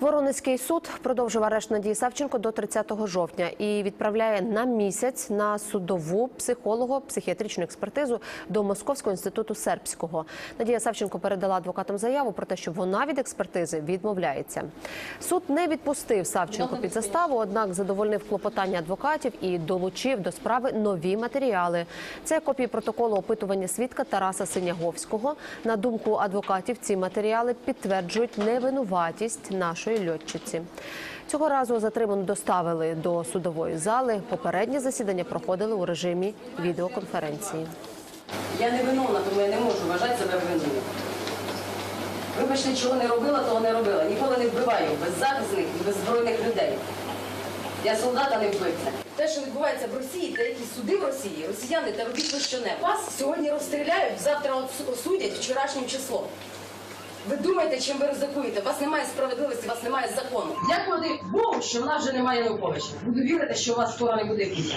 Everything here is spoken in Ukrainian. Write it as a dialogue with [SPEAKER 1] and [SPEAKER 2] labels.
[SPEAKER 1] Воронезький суд продовжив арешт Надії Савченко до 30 жовтня і відправляє на місяць на судову психолого-психіатричну експертизу до Московського інституту сербського. Надія Савченко передала адвокатам заяву про те, що вона від експертизи відмовляється. Суд не відпустив Савченко під заставу, однак задовольнив клопотання адвокатів і долучив до справи нові матеріали. Це копії протоколу опитування свідка Тараса Синяговського. На думку адвокатів, ці матеріали підтверджують невинуватість нашої льотчиці. Цього разу затриману доставили до судової зали. Попереднє засідання проходили у режимі відеоконференції.
[SPEAKER 2] Я не виновна, тому я не можу вважати себе винною. Вибачте, чого не робила, того не робила. Ніколи не вбиваю беззахисних і беззбройних людей. Я солдат, а не вбивця. Те, що відбувається в Росії, та які суди в Росії, росіяни та робіть ви щонебудь. Вас сьогодні розстріляють, завтра осудять вчорашнім числом. Ви думаєте, чим ви ризикуєте? У вас немає справедливості, у вас немає закону. Дякувати Богу, що в нас вже немає Януковича. Буду вірити, що у вас скоро не буде війни.